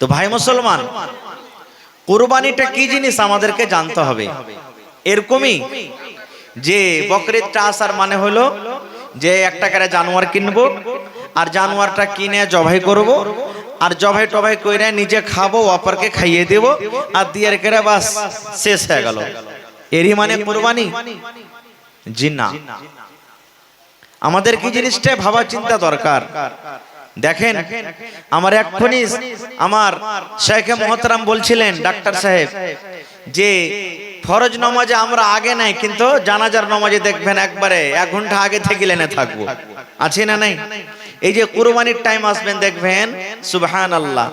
তো ভাই মুসলমান, কোরবানিটা কি জিনিস আমাদেরকে জানতে হবে? এরকমই যে বকরিদটা আসার মানে হলো যে একটা করে জানোয়ার কিনবো, আর জানোয়ারটা কিনে জবাই করব, আর জবাই টবাই করে নিজে খাব, অপরকে খাইয়ে দেব, আর দিয়ে করে বাস শেষ হয়ে গেল। এরই মানে কোরবানি? জি না আমাদের কি জিনিসটা ভাবা চিন্তা দরকার? দেখেন আমার এক্ষুনি আমার শেখে মহতরাম বলছিলেন ডাক্তার সাহেব যে ফরজ নমাজে আমরা আগে নাই কিন্তু জানাজার নমাজে দেখবেন একবারে এক ঘণ্টা আগে থেকে লেনে থাকব। আছে না নাই? এই যে কুরবানির টাইম আসবেন দেখবেন সুবহান আল্লাহ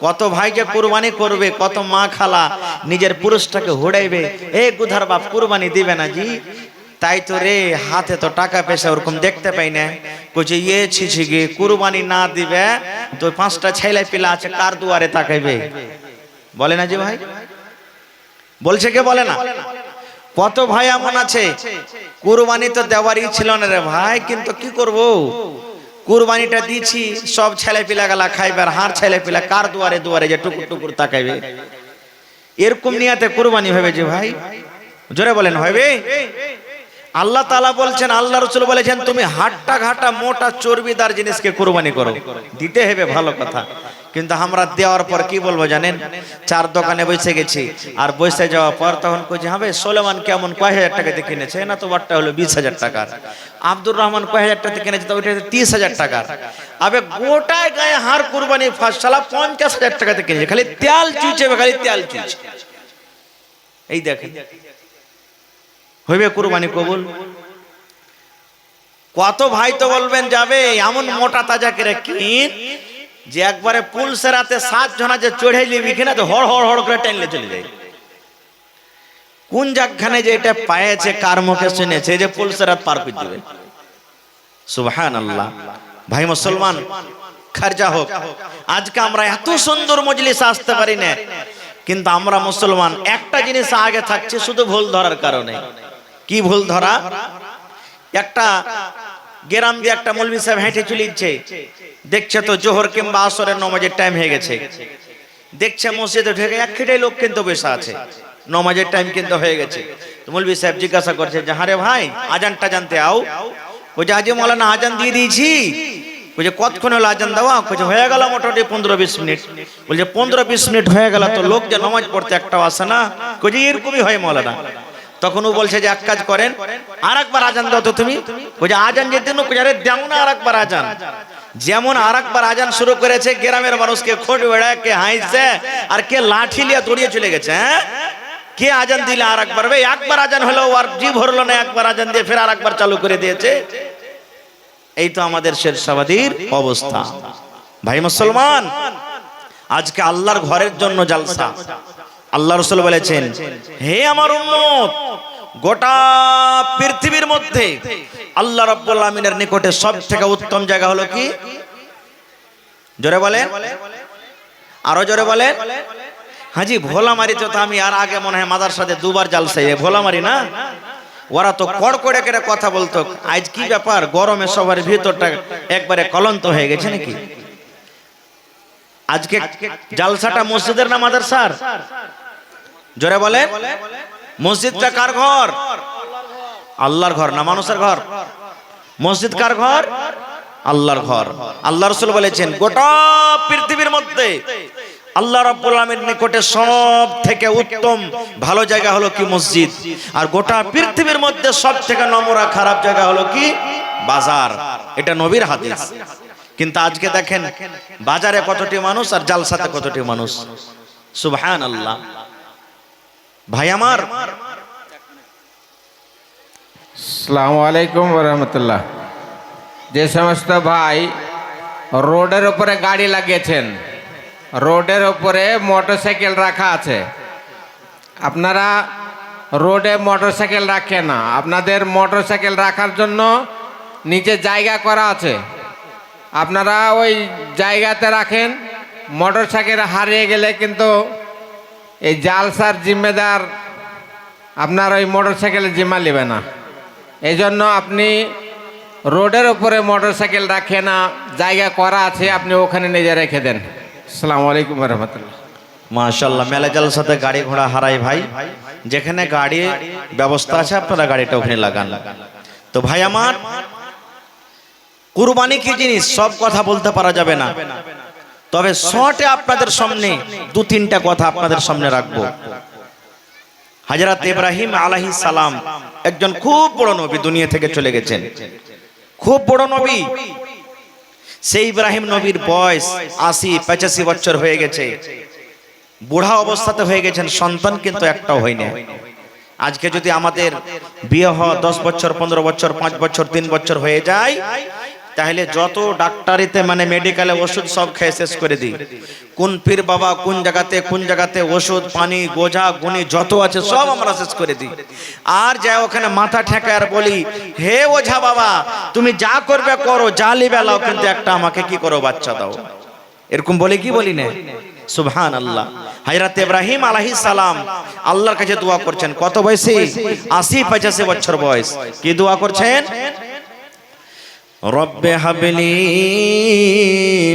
কত ভাই যে কুরবানি করবে কত মা খালা নিজের পুরুষটাকে হুড়াইবে। এ গুধার বাপ কুরবানি দিবে না জি। তাই তো রে, হাতে তো টাকা পয়সা ওরকম দেখতে পাই না। কইছে ইয়ে ছিছি গে, কুরবানি না দিবে তো পাঁচটা ছেলে পিলা আছে, কার দুয়ারে তাকাইবে? বলে না যে ভাই? বলছে কে বলে না? কত ভাই এমন আছে, কুরবানি তো দেওয়ারই ছিল না রে ভাই, কিন্তু কি করব? কুরবানিটা দিছি সব ছেলে পিলা গেলা খাইবে, আর হার ছেলে পিলা কার দুয়ারে দুয়ারে যে টুকুর টুকুর তাকাইবে? এরকম নিয়াতে কুরবানি হবে যে ভাই? জোরে বলেন, হবে? আল্লাহ তালা বলছেন, আল্লাহ রসুল বলেছেন, তুমি হাট্টা ঘাটা মোটা চর্বিদার জিনিসকে কুরবানি করো। দিতে হবে ভালো কথা। কিন্তু আমরা দেওয়ার পর কি বলব জানেন? চার দোকানে বসে গেছি। আর বসে যাওয়ার পর তখন কইছে, হবে, সোলেমান কেমন কয় হাজার টাকা দিয়ে কিনেছে? না তো বারটা হলো বিশ হাজার টাকার। আব্দুর রহমান কয় হাজার টাকা কিনেছে? তো ওইটা তিরিশ হাজার টাকার। আবে গোটায় গায়ে হার কুরবানি ফার্স্ট সালা পঞ্চাশ হাজার টাকাতে কিনেছে। খালি তেল চুইছে, খালি তেল চুইছে। এই দেখেন। হইবে কুরবানি কবুল? কত ভাই তো বলবেন যাবে, এমন মোটা তাজা করে কিন, যে একবারে পুল সেরাতে সাত জনা যে চড়ে নিবি কিনা, তো হড় হড় হড় করে টেনলে চলে যায়। কোন জায়গাখানে যে এটা পায়েছে, কার মুখে শুনেছে যে পুল সেরাত পার করে দিবে। সুবহান আল্লাহ ভাই মুসলমান, খারজা হোক, আজকে আমরা এত সুন্দর মজলিস আসতে পারি না, কিন্তু আমরা মুসলমান, একটা জিনিস আগে থাকছে, শুধু ভুল ধরার কারণে। কি ভুল ধরা? একটা গ্রাম দিয়ে একটা মৌলবি সাহেব হেঁটে চলিচ্ছে দেখছে তো জোহর কিংবা আসরের নমাজের টাইম হয়ে গেছে। দেখছে মসজিদে ঢেকে এক লোক কিন্তু বসে আছে। নমাজের টাইম কিন্তু হয়ে গেছে। মৌলবি সাহেব জিজ্ঞাসা করছে, যে হারে ভাই আজানটা জানতে আও? বলছে আজকে মৌলানা আজান দিয়ে দিয়েছি। বলছে, কতক্ষণ হলো আজান দেওয়া? বলছে, হয়ে গেল মোটামুটি পনেরো বিশ মিনিট। বলছে, পনেরো বিশ মিনিট হয়ে গেল তো লোক যে নমাজ পড়তে একটাও আসে না। বলছে, এরকমই হয় মৌলানা। তখন ও বলছে যে এক কাজ করেন আর একবার আজান দাও তো তুমি। বলছে আজান যেতে আরে না আর একবার আজান। যেমন আর একবার আজান শুরু করেছে, গ্রামের মানুষকে খোঁজ বেড়ায়, কে হাইছে, আর কে লাঠি লিয়ে দৌড়িয়ে চলে গেছে হ্যাঁ? কে আজান দিলে আর একবার একবার আজান হলো আর জিভ হরলো না, একবার আজান দিয়ে ফের আর একবার চালু করে দিয়েছে। এই তো আমাদের শেরশাবাদীর অবস্থা। ভাই মুসলমান, আজকে আল্লাহর ঘরের জন্য জালসা। আল্লাহ রসুল বলেছেন হে আমার উম্মত গোটা পৃথিবীর মধ্যে আল্লাহ রাব্বুল আমিনের নিকটে সব থেকে উত্তম জায়গা হলো কি? জোরে বলেন। আরও জোরে বলেন। হাজি ভোলামারি তো আমি আর আগে মনে হয় মাদার সাথে দুবার জালসে ভোলামারি না? ওরা তো কড়কড়ে করে কথা বলতো আজ কি ব্যাপার? গরমে সবার ভিতরটা একবারে কলন্ত হয়ে গেছে নাকি? আজকে জালসাটা মসজিদের না মাদ্রাসার? জোরে বলে মসজিদটা কার ঘর? আল্লাহর ঘর না মানুষের ঘর? মসজিদ কার ঘর? আল্লাহর ঘর। আল্লাহ রসুল বলেছেন গোটা পৃথিবীর মধ্যে আল্লাহ রাব্বুল আলামিনের নিকটে সব থেকে উত্তম ভালো জায়গা হলো কি মসজিদ? আর গোটা পৃথিবীর মধ্যে সব থেকে নম্রা খারাপ জায়গা হলো কি? বাজার। এটা নবীর হাদিস। কিন্তু আজকে দেখেন বাজারে কতটি মানুষ আর জালসাতে কতটি মানুষ? সুবহান আল্লাহ ভাই আমার। আসসালামু আলাইকুম রহমতুল্লাহ। যে সমস্ত ভাই রোডের উপরে গাড়ি লাগিয়েছেন, রোডের উপরে মোটরসাইকেল রাখা আছে। আপনারা রোডে মোটরসাইকেল রাখেন না, আপনাদের মোটরসাইকেল রাখার জন্য নিচে জায়গা করা আছে। আপনারা ওই জায়গাতে রাখেন, মোটরসাইকেল হারিয়ে গেলে কিন্তু এই জালসার জিম্মেদার আপনার ওই মোটরসাইকেলের জিম্মা নেবে না। এই জন্য আপনি রোডের উপরে মোটরসাইকেল রাখে না, জায়গা করা আছে, আপনি ওখানে নিজে রেখে দেন। আসসালামু আলাইকুম রহমতুল্লাহ মাশাল্লাহ মেলা সাথে গাড়ি ঘোড়া হারাই ভাই। যেখানে গাড়ি ব্যবস্থা আছে, আপনারা গাড়িটা ওখানে লাগান। তো ভাই আমার, কুরবানি কি জিনিস? সব কথা বলতে পারা যাবে না। তবে শর্টে আপনাদের সামনে দু তিনটা কথা আপনাদের সামনে রাখব। হাজরাত ইব্রাহিম আলাহি সালাম একজন খুব বড় নবী দুনিয়া থেকে চলে গেছেন। খুব বড় নবী। সেই ইব্রাহিম নবীর বয়স আশি, পঁচাশি বছর হয়ে গেছে। বুড়া অবস্থাতে হয়ে গেছেন, সন্তান কিন্তু একটাও হয়নি। আজকে যদি আমাদের বিয়ে হয় দশ বছর, পনেরো বছর, পাঁচ বছর, তিন বছর হয়ে যায় তাহলে যত ডাক্তারিতে মানে মেডিকেলে ওষুধ সব খেয়ে শেষ করে দিই। কোন পীর বাবা কোন জায়গাতে কোন জায়গাতে ওষুধ, পানি, গোঝা গুনি যত আছে সব আমরা শেষ করে দিই। আর যাই ওখানে মাথা ঠেকায় আর বলি, হে ওঝা বাবা, তুমি যা করবে করো, যা লিবে লাও, কিন্তু একটা আমাকে কি করো, বাচ্চা দাও। এরকম বলে কি বলি না? সুবহান আল্লাহ হাজরাত ইব্রাহিম আলাইহিস সালাম আল্লাহর কাছে দোয়া করছেন। কত বয়সে? আশি পঁচাশি বছর বয়স। কি দোয়া করছেন? রব্বে হাবলি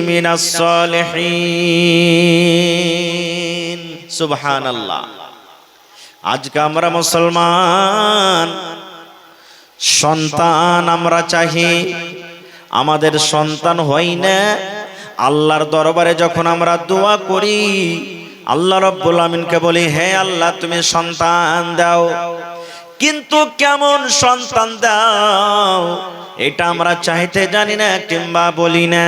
মিনাস সলিহিন। সুবহানাল্লাহ। আজকে আমরা মুসলমান, সন্তান আমরা চাহি, আমাদের সন্তান হই না। আল্লাহর দরবারে যখন আমরা দোয়া করি, আল্লাহ রব্বুল আমিনকে বলি, হে আল্লাহ, তুমি সন্তান দাও। কিন্তু কেমন সন্তান দাও? এটা আমরা চাইতে জানি না, কিংবা বলি না।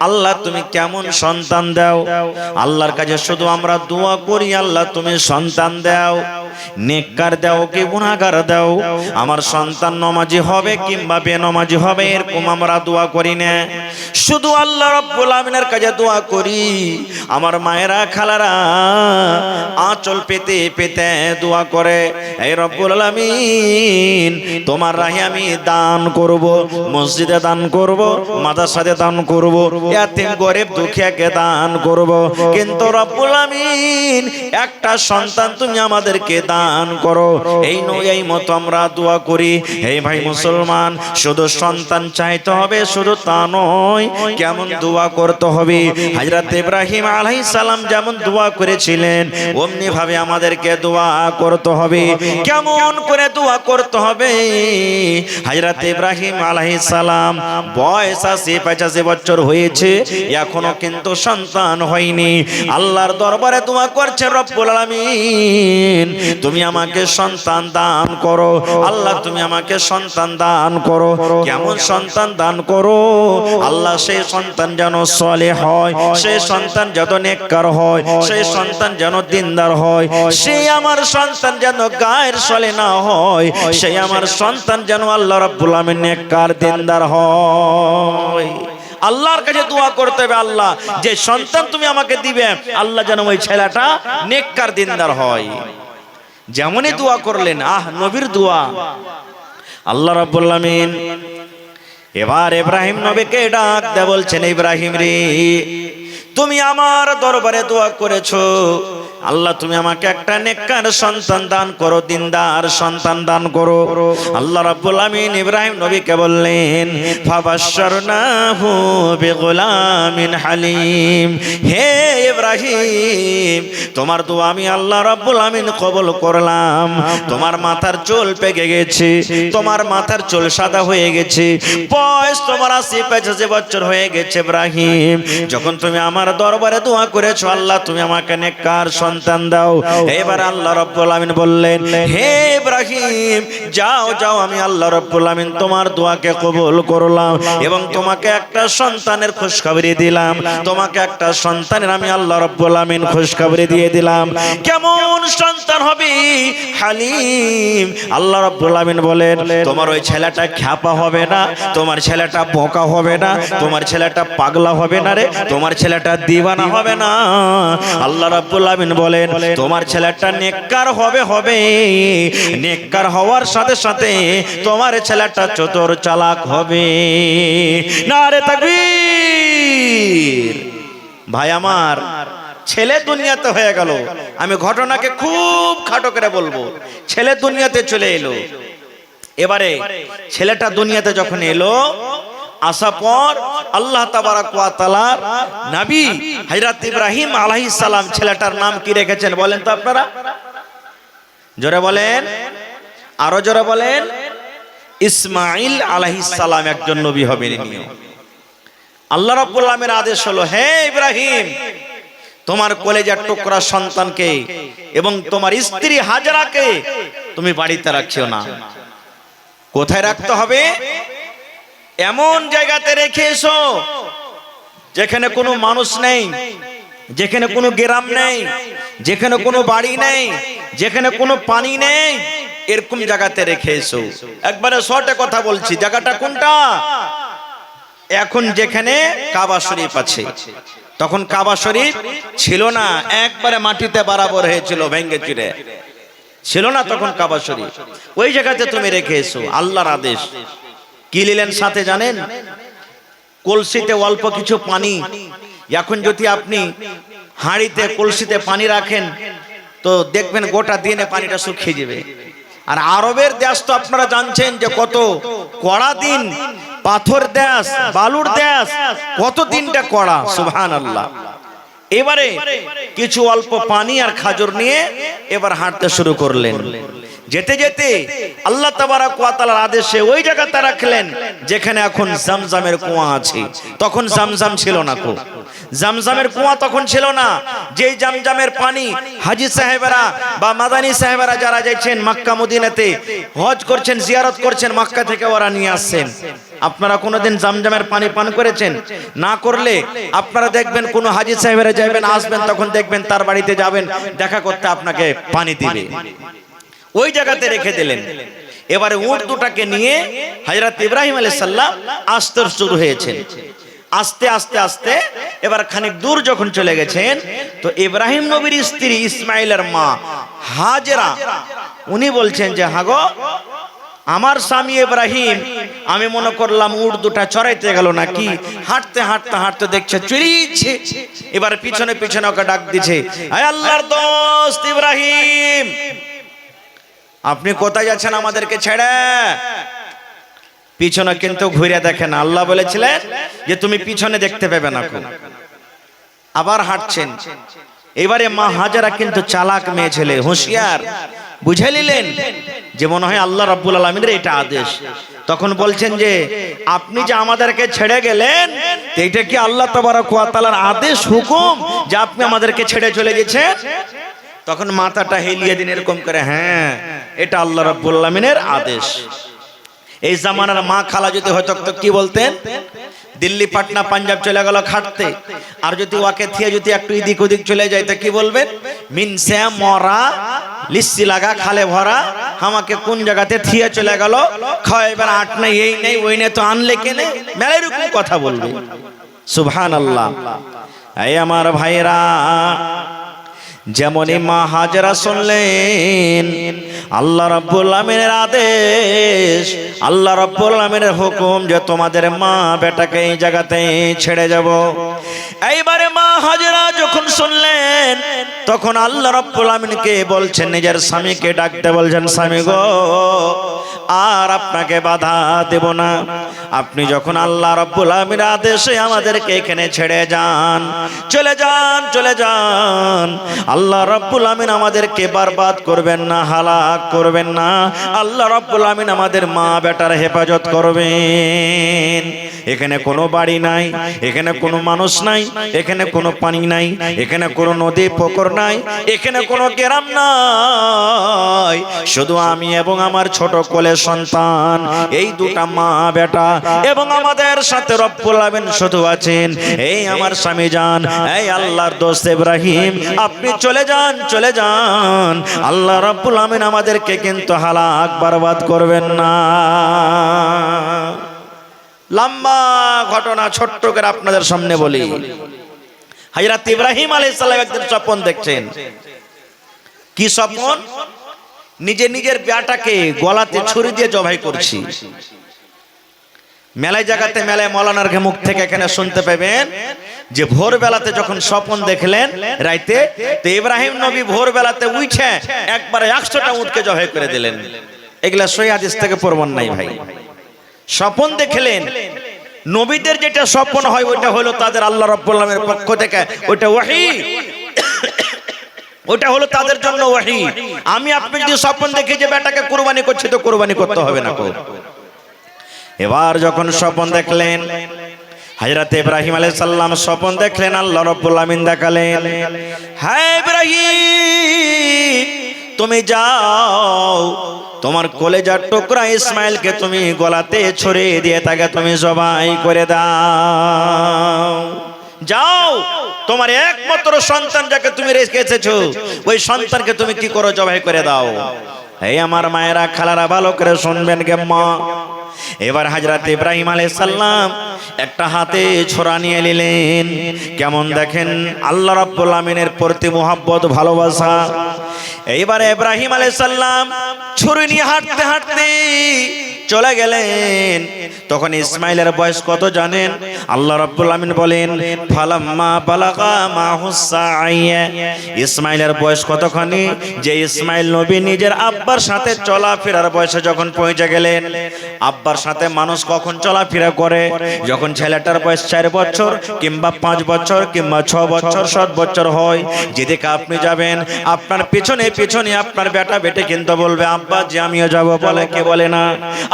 আল্লাহ, তুমি কেমন সন্তান দাও? আল্লাহর কাছে শুধু আমরা দোয়া করি, আল্লাহ, তুমি সন্তান দাও। নেককার দাও কি গুনাহগার দাও? আমার সন্তান নমাজি হবে কিংবা বেনমাজি হবে, এরকম আমরা দোয়া করি না। শুধু আল্লাহ রব্বুল আমিনের কাছে দোয়া করি। আমার মায়েরা, খালারা, আঁচল পেতে পেতে দোয়া করে, এই রব্বুল আলামিন, তোমার রাহে আমি দান করব, মসজিদে দান করব, মাদ্রাসাতে দান করব, এতিম গরিব দুঃখীকে দান করব। কিন্তু রব্বুল আমিন, একটা সন্তান তুমি আমাদেরকে দান করো। এই নয় মতো আমরা দোয়া করি। এই ভাই মুসলমান, শুধু সন্তান চাইতে হবে, শুধু তা নয়, কেমন দোয়া করতে হবে? হযরত ইব্রাহিম আলাইহিস সালাম যেমন দোয়া করেছিলেন অমনি ভাবে আমাদেরকে দোয়া করতে হবে। কেমন করে দোয়া করতে হবে? হযরত ইব্রাহিম আলাইহিস সালাম বয়স আশি, পঁচাশি বছর হয়েছে, এখনও কিন্তু সন্তান হয়নি। আল্লাহর দরবারে দোয়া করছে রব্বুল আলামিন। তুমি আমাকে সন্তান দান করো। আল্লাহ, তুমি আমাকে সন্তান দান করো। কেমন সন্তান দান করো? আল্লাহ, সেই সন্তান যেন সলে হয়, সেই সন্তান যত নেককার হয়, সেই সন্তান যেন দিনদার হয় সেই আমার সন্তান যেন গায়ের সলে না হয় সেই আমার সন্তান যেন আল্লাহ রাব্বুল আমিন নেককার, দিনদার হয়। আল্লাহর কাছে দোয়া করতে হবে, আল্লাহ, যে সন্তান তুমি আমাকে দিবে, আল্লাহ যেন ওই ছেলেটা নেককার, দিনদার হয়। যেমনই দোয়া করলেন, আহ, নবীর দোয়া। আল্লাহ আমিন এবার ইব্রাহিম নবীকে ডাক দে বলছেন, ইব্রাহিম রে, তুমি আমার দরবারে দোয়া করেছ। আল্লাহ, তুমি আমাকে একটা নেককার সন্তান দান করো, দিনদার সন্তান দান করো। আল্লাহ রাব্বুল আমিন ইব্রাহিম নবীকে বললেন, ফাবাশশারনাহু বিগুলামিন হালিম। হে ইব্রাহিম, তোমার দোয়া আমি আল্লাহ রাব্বুল আমিন কবুল করলাম। তোমার মাথার চুল পেকে গেছে, তোমার মাথার চুল সাদা হয়ে গেছে, বয়স তোমার আশি পঁচাশি বছর হয়ে গেছে ইব্রাহিম। যখন তুমি আমার দরবারে দোয়া করেছ, আল্লাহ, তুমি আমাকে নেককার সন্তান দাও। এবার আল্লাহ রব্বুল আমিন বললেন, হে ইব্রাহিম, যাও যাও, আমি আল্লাহ রব্বুল আমিন তোমার দোয়াকে কবুল করলাম এবং তোমাকে একটা সন্তানের খুশখবরি দিলাম। তোমাকে একটা সন্তানের আমি আল্লাহ রব্বুল আমিন খুশখবরি দিয়ে দিলাম। কেমন সন্তান হবে? হালিম। আল্লাহ রব্বুল আমিন বলেন, তোমার ওই ছেলেটা খ্যাপা হবে না, তোমার ছেলেটা বোকা হবে না, তোমার ছেলেটা পাগলা হবে না রে, তোমার ছেলেটা দিওয়ানা হবে না। আল্লাহ রাব্বুল আমিন বলেন তোমার ছেলেটা নেককার হবে হবে। নেককার হওয়ার সাথে সাথে তোমার ছেলেটা চতুর চালাক হবে। না রে তাকবীর। ভাই আমার ছেলে দুনিয়াতে হয়ে গেল। আমি ঘটনাকে খুব খাটো করে বলব। ছেলে দুনিয়াতে চলে এলো। এবারে ছেলেটা দুনিয়াতে যখন এলো আসা পর আল্লাহ তাবারাক ওয়া তাআলার নবী হযরত ইব্রাহিম আলাইহিস সালাম ছেলেটার নাম কি রেখেছেন বলেন তো আপনারা? জোরে বলেন, আরও জোরে বলেন ইসমাইল আলাইহিস সালাম একজন নবী ইনিও। আল্লাহ রাব্বুল আদেশ হলো, হে ইব্রাহিম, তোমার কলেজার টুকরা সন্তানকে এবং তোমার স্ত্রী হাজারাকে তুমি বাড়িতে রাখিও না। কোথায় রাখতে হবে? এমন জায়গাতে রেখে এসো যেখানে কোনো মানুষ নেই, যেখানে কোনো গ্রাম নেই, যেখানে কোনো বাড়ি নেই, যেখানে কোনো পানি নেই, এরকম জায়গাতে রেখে এসো। একবারে শর্টে কথা বলছি, জায়গাটা কোনটা? এখন যেখানে কাবা শরীফ আছে, তখন কাবা শরীফ ছিল না, একবারে মাটিতে বরাবর হয়েছিল, ভেঙ্গে চুরে। ছিল না তখন কাবা শরীফ। ওই জায়গাতে তুমি রেখে এসো, আল্লাহর আদেশ। কি নিলেন সাথে জানেন? কলসিতে অল্প কিছু পানি। এখন যদি আপনি হাঁড়িতে, কলসিতে পানি রাখেন, তো দেখবেন গোটা দিনে পানিটা শুকিয়ে যাবে। আর আরবের দেশ তো আপনারা জানছেন যে কত কড়া দিন, পাথর দেশ, বালুর দেশ, কত দিনটা কড়া সুবহান আল্লাহ এবারে কিছু অল্প পানি আর খাজুর নিয়ে এবার হাঁটতে শুরু করলেন। যেতে যেতে আল্লাহ তাবারাক ওয়া তাআলার আদেশে ওই জায়গাতে রাখলেন যেখানে এখন জামজামের কুয়া আছে। তখন জামজাম ছিল না কো। জামজামের কুয়া তখন ছিল না। যেই জামজামের পানি হাজি সাহেবেরা বা মাদানী সাহেবেরা যারা যাচ্ছেন মাক্কা মদিনাতে হজ করছেন, জিয়ারত করছেন, মাক্কা থেকে ওরা নিয়ে আসছেন। আপনারা কোনোদিন জামজামের পানি পান করেছেন? না করলে আপনারা দেখবেন কোন হাজি সাহেবেরা যাবেন আসবেন, তখন দেখবেন তার বাড়িতে যাবেন, দেখা করতে আপনাকে পানি দিবে। ওই জায়গাতে রেখে দিলেন। এবারে উট দুটাকে নিয়ে হযরত ইব্রাহিম আলাইহিস সালাম আসতে শুরু হয়েছেন। আস্তে আস্তে আস্তে এবার খানিক দূর যখন চলে গেছেন তো ইব্রাহিম নবীর স্ত্রী ইসমাইলের মা হাজরা উনি বলছেন যে হাগো আমার স্বামী ইব্রাহিম আমি মনে করলাম উট দুটা চড়াইতে গেল নাকি? হাঁটতে হাঁটতে হাঁটতে দেখছে চড়িয়েছে। এবার পিছনে পিছনে ওকে ডাক দিছে আয় আল্লাহর দোস্ত ইব্রাহিম আপনি কোথায় যাচ্ছেন আমাদেরকে ছেড়ে? পিছনে কিন্তু ঘুরে দেখেন, আল্লাহ বলেছিলেন যে তুমি পিছনে দেখতে পাবে না। আবার হাঁটছেন। এবারে মা হাজারা কিন্তু চালাক মেয়ে ছেলে, হুঁশিয়ার। বুঝে নিলেন যে মনে হয় আল্লাহ রাব্বুল আলমিনের এটা আদেশ। তখন বলছেন যে, আপনি যে আমাদেরকে ছেড়ে গেলেন এটা কি আল্লাহ তবারক ওয়া তাআলার আদেশ, হুকুম যে আপনি আমাদেরকে ছেড়ে চলে গেছেন? তখন মাথাটা হেলিয়ে দিন এরকম করে হ্যাঁ এটা আল্লাহ রাব্বুল আদেশ। এই জামানার মা খালা যদি হয়তো তো কি বলতেন? দিল্লি পাটনা পাঞ্জাব চলে গেল খাটতে। আর যদি ওকে থিয়ে যদি একটু এদিক ওদিক চলে যায় তো কি বলবেন? মিনসে মরা লিস্সি লাগা খালে ভরা আমাকে কোন জায়গাতে থিয়ে চলে গেল? খাওয়াইবার আট নেই এই নেই ওই নেই তো আনলে কেনে মেলাই রকম কথা বলবে। সুবহান আল্লাহ এই আমার ভাইরা যেমনই মা হাজরা শুনলেন, আল্লাহ রাব্বুল আমিনের আদেশ, আল্লাহ রাব্বুল আমিনের হুকুম যে তোমাদের মা বেটাকে এই জায়গাতে ছেড়ে যাব। এইবারে মা হাজরা যখন শুনলেন, তখন আল্লাহ রাব্বুল আমিনকে বলছেন, নিজের স্বামীকে ডাকতে বলছেন, স্বামী গো আর আপনাকে বাধা দেব না। আপনি যখন আল্লাহ রব্বুল আমিনের আদেশে আমাদেরকে এখানে ছেড়ে যান, চলে যান চলে যান। আল্লাহ রাব্বুল আমিন আমাদেরকে বরবাদ করবেন না, হালাক করবেন না। আল্লাহ রাব্বুল আমিন আমাদের মা বেটার হেফাজত করবেন। এখানে কোনো বাড়ি নাই, এখানে কোনো মানুষ নাই, এখানে কোনো পানি নাই, এখানে কোনো নদী, পুকুর নাই, এখানে কোনো গ্রাম নাই। শুধু আমি এবং আমার ছোট কোলে সন্তান, এই দুটা মা বেটা এবং আমাদের সাথে রব্বুল আমিন শুধু আছেন। এই আমার স্বামী যান এই আল্লাহর দোস্ত ইব্রাহিম, আপনি চলে যান চলে যান। আল্লাহ রব্বুল আমিন আমাদেরকে কিন্তু হালাক বরবাদ করবেন না। লম্বা ঘটনা, ছোট্ট করে আপনাদের সামনে বলি। হাজরাত ইব্রাহিম আলাইহিস সালাম একদিন স্বপ্ন দেখছেন। কি স্বপ্ন? নিজে নিজের বেটাকে গলাতে ছুরি দিয়ে জবাই করছি। মেলায় জায়গাতে মেলায় মলানার মুখ থেকে এখানে শুনতে পাবেন যে ভোরবেলাতে যখন স্বপন দেখলেন রাইতে, তো ইব্রাহিম নবী ভোরবেলাতে উঠে একবারে একশোটা উঠকে জবাই করে দিলেন। এগুলা সই হাদিস থেকে প্রমাণ নাই ভাই। স্বপন দেখলেন, নবীদের যেটা স্বপ্ন হয় ওইটা হলো তাদের আল্লাহ রব্বুল আলমের পক্ষ থেকে, ওইটা ওয়াহি। ওটা হলো তাদের জন্য ওয়াহি। আমি আপনি যদি স্বপ্ন দেখি যে বেটাকে কুরবানি করছে, তো কুরবানি করতে হবে না এবার যখন স্বপ্ন দেখলেন, হাজরাতে ইব্রাহিম আলাইহিস সালাম স্বপ্ন দেখলেন, আল্লাহ রাব্বুল আমিন দেখালেন হ্যাঁ ইব্রাহিম, তুমি যাও, তোমার কলেজার টুকরা ইসমাইলকে তুমি গলাতে ছড়িয়ে দিয়ে তাকে তুমি জবাই করে দাও। যাও, তোমার একমাত্র সন্তান যাকে তুমি রেখে ওই সন্তানকে তুমি কি করো, জবাই করে দাও। এই আমার মায়েরা, খালারা ভালো করে শুনবেন গে মা। এবার হাজরাত ইব্রাহিম আলাইহিস সালাম একটা হাতে ছোরা নিয়ে নিলেন। কেমন দেখেন? আল্লাহ রাব্বুল আমিনের প্রতি মোহাব্বত, ভালোবাসা। এইবার ইব্রাহিম আলাইহিস সালাম ছুরি নিয়ে হাঁটতে হাঁটতে চলে গেলেন। তখন ইসমাইলের বয়স কত জানেন? আল্লাহ রাব্বুল আমিন বলেন, ফালাম্মা বালাগা মা ইসমাইলের বয়স কতখানি? যে ইসমাইল নবী নিজের আব্বার সাথে চলাফেরার বয়সে যখন পৌঁছে গেলেন, আব্বার সাথে মানুষ কখন চলাফেরা করে? যখন ছেলেটার বয়স চার বছর কিংবা পাঁচ বছর কিংবা ছ বছর, সাত বছর হয়, যেদিকে আপনি যাবেন, আপনার পিছনে পিছনে আপনার বেটা বেটে কিন্তু বলবে, আব্বা যে আমিও যাব বলে কে বলে না?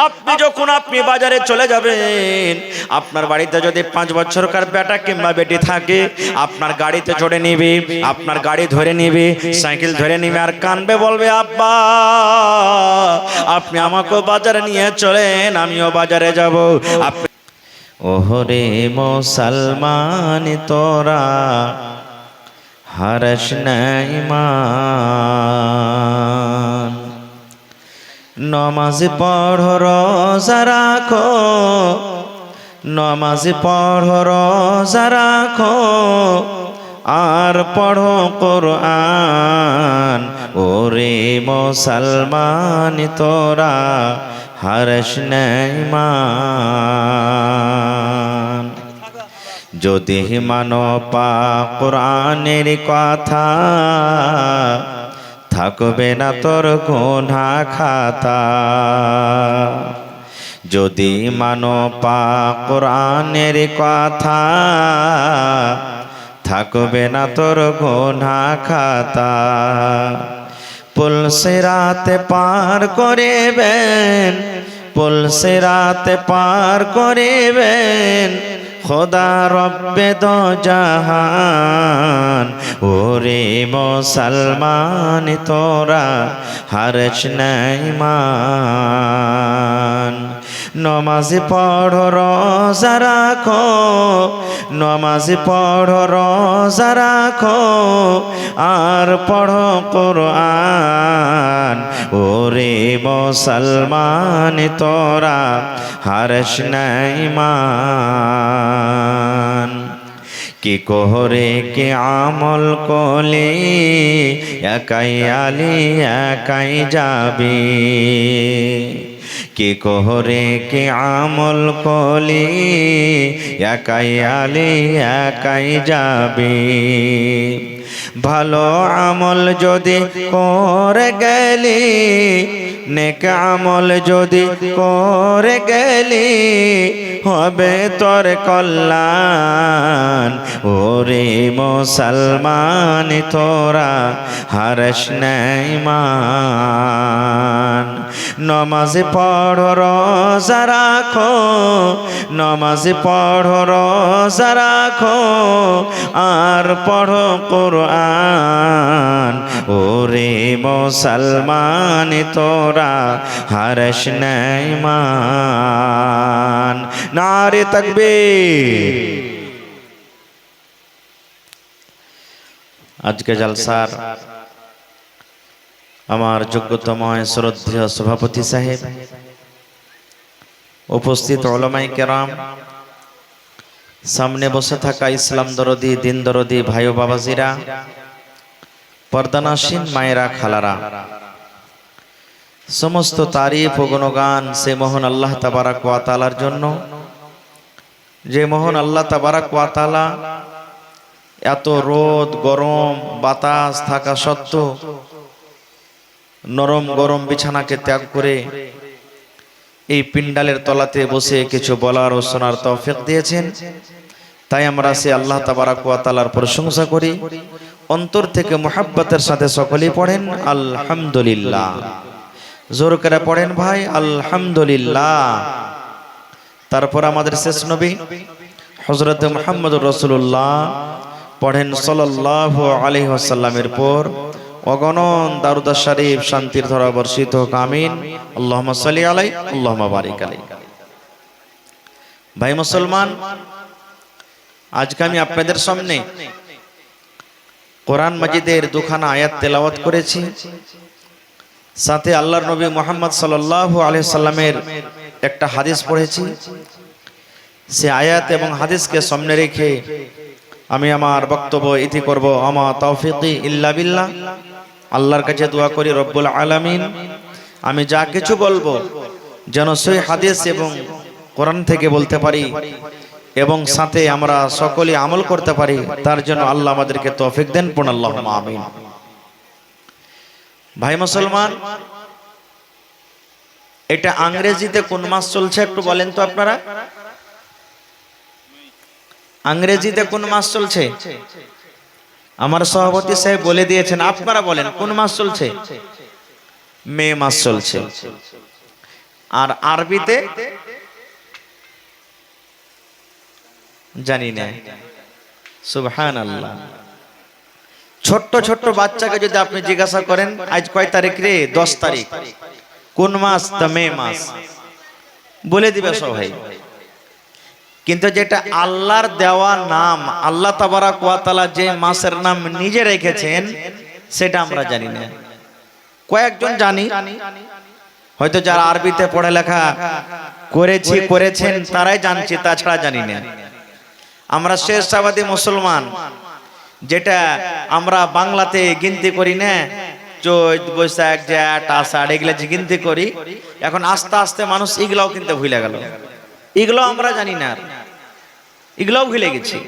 আপনি যখন আপনি বাজারে চলে যাবেন, আপনার বাড়িতে যদি পাঁচ বছরকার বেটা কিংবা বেটি থাকে, আপনার গাড়িতে চড়ে নিবে, আপনার গাড়ি ধরে নিবে, সাইকেল ধরে নিবে আর কানবে, বলবে, আব্বা, আপনি আমাকেও বাজারে নিয়ে চলেন, আমিও বাজারে যাব। আপনি ওহরে মুসলমান তোরা, হরস নাই মান নমাজ পড়ো, রোজা রাখো। নমাজ পড়ো, রোজা রাখো। আর পড়ো কোরআন। ওরে মুসলমান, তোরা হরস নাই মান যদি মানো পা কোরআনের কথা থাকবে না তোর গুনা খাতা। যদি মানো পা কোরআনের কথা, থাকবে না তোর গুনা খাতা। পুলসে রাতে পার করিবেন পুলসে রাতে পার করিবেন খোদা রব্বে দো জাহান ওরে মুসলমান তোরা হরচ নাই মান। নমাজ পড়ো রোজা রাখো। নমাজ পড়ো রোজা রাখো। আর পড়ো কোরআন। ওরে মুসলমান তোরা হরস নাই মান কি কোহরে কে আমল কলে একাই আলি একাই যাবে। কে কোহরে কে আমল কলে? একাই আলি একাই যাবে। ভালো আমল যদি করে গেলি, নেক আমল যদি করে গেলি, হবে তোর কল্যাণ। ওরে মুসলমান, তোরা হরস নাই মান নমাজ পড়ো, রোজা রাখো, নমাজ পড়ো, রোজা রাখো, আর পড়ো কোরআন ওরে মুসলমান, তোরা হরস নাই মান। নারে তকবীর। আজকে জলসার আমার যোগ্যতময় শ্রদ্ধেয় সভাপতি সাহেব, উপস্থিত ওলামাই কেরাম সামনে বসে থাকা ইসলাম দরদি, দিন দরদি, ভাই বাবাজিরা, পর্দানাসীন মায়েরা, খালারা। সমস্ত তারিফ ও গুণগান সে মোহন আল্লাহ তাবারাক ওয়াতালার জন্য। যে মোহন আল্লাহ তাবারাক ওয়াতালা এত রোদ, গরম, বাতাস থাকা সত্ত্বেও নরম গরম বিছানাকে ত্যাগ করে এই পিন্ডালের তলাতে বসে কিছু বলার ও শোনার তৌফিক দিয়েছেন। তাই আমরা সে আল্লাহ তাবারাক প্রশংসা করি। অন্তর থেকে মোহাব্বতের সাথে সকলেই পড়েন, আলহামদুলিল্লাহ। জোর করে পড়েন ভাই, আলহামদুলিল্লাহ। তারপর আমাদের শেষ নবী হজরত মোহাম্মদ রসুল্লাহ পড়েন সাল্লাহ আলহি আসাল্লামের পর অগণন দারুদা শরীফ শান্তির ধরা বর্ষিত হোক, আমিন। আল্লাহ সাল্লি আলাই আল্লাহ বারিক আলাই। ভাই মুসলমান, আজকে আমি আপনাদের সামনে কোরআন মাজিদের দুখানা আয়াত তেলাওয়াত করেছি। সাথে আল্লাহর নবী মোহাম্মদ সাল্লাল্লাহু আলাইহি সাল্লামের একটা হাদিস পড়েছি। সে আয়াত এবং হাদিসকে সামনে রেখে আমি আমার বক্তব্য ইতি করব, আমা তৌফিকি ইল্লা বিল্লাহ। আল্লাহর কাছে দোয়া করি, রব্বুল আলামিন। আমি যা কিছু বলব, যেন সেই হাদিস এবং কোরআন থেকে বলতে পারি এবং সাথে আমরা সকলে আমল করতে পারি, তার জন্য আল্লাহ আমাদেরকে তৌফিক দেন পুন আল্লাহ আমিন। ভাই মুসলমান, এটা আংরেজিতে কোন মাস চলছে একটু বলেন তো আপনারা? আংরেজিতে কোন মাস চলছে? আমার সভাপতি সাহেব বলে দিয়েছেন, আপনারা বলেন, কোন মাস চলছে? মে মাস চলছে। আর আরবিতে? জানি না। সুবহান আল্লাহ ছোট্ট ছোট্ট বাচ্চাকে যদি আপনি জিজ্ঞাসা করেন, আজ কয় তারিখ রে? দশ তারিখ। কোন মাস? তা মে মাস। বলে দিবে সবাই। কিন্তু যেটা আল্লাহর দেওয়া নাম, আল্লাহ তাবারা ওয়া তাআলা যে মাসের নাম নিজে রেখেছেন, সেটা আমরা জানি না। কয়েকজন জানি, হয়তো যারা আরবিতে পড়ালেখা করেছি, করেছেন, তারাই জানছি, তাছাড়া জানি না। আমরা শেষ শেষাবাদী মুসলমান, যেটা আমরা বাংলাতে গিনতি করি না, চৈত, বৈশাখ জ্যাট আষাঢ়, এগুলো যে গিনতি করি, এখন আস্তে আস্তে মানুষ এগুলাও কিনতে ভুলে গেল। এগুলো আমরা জানি না। এগুলোও ভুলে গেছি।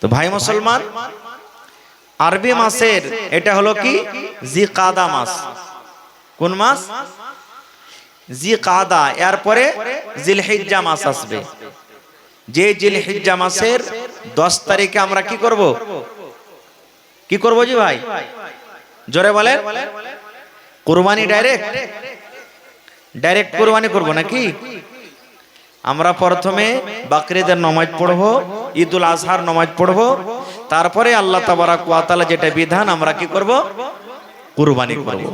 তো ভাই মুসলমান, আরবি মাসের এটা হলো কি? জি কাদা মাস। কোন মাস? জি কাদা এরপরে জিলহিজ্জা মাস আসবে। যে জিলহিজ্জা মাসের দশ তারিখে আমরা কি করব? কি করব জি ভাই? জোরে বলেন। কুরবানি ডাইরেক্ট? ডাইরেক্ট কুরবানি করব নাকি? আমরা প্রথমে বাকরিদের নমাজ পড়ব, ঈদুল আজহার নমাজ পড়ব, তারপরে আল্লাহ তাবারাক ওয়া তাআলা যেটা বিধান আমরা কি করব? কুরবানি করব।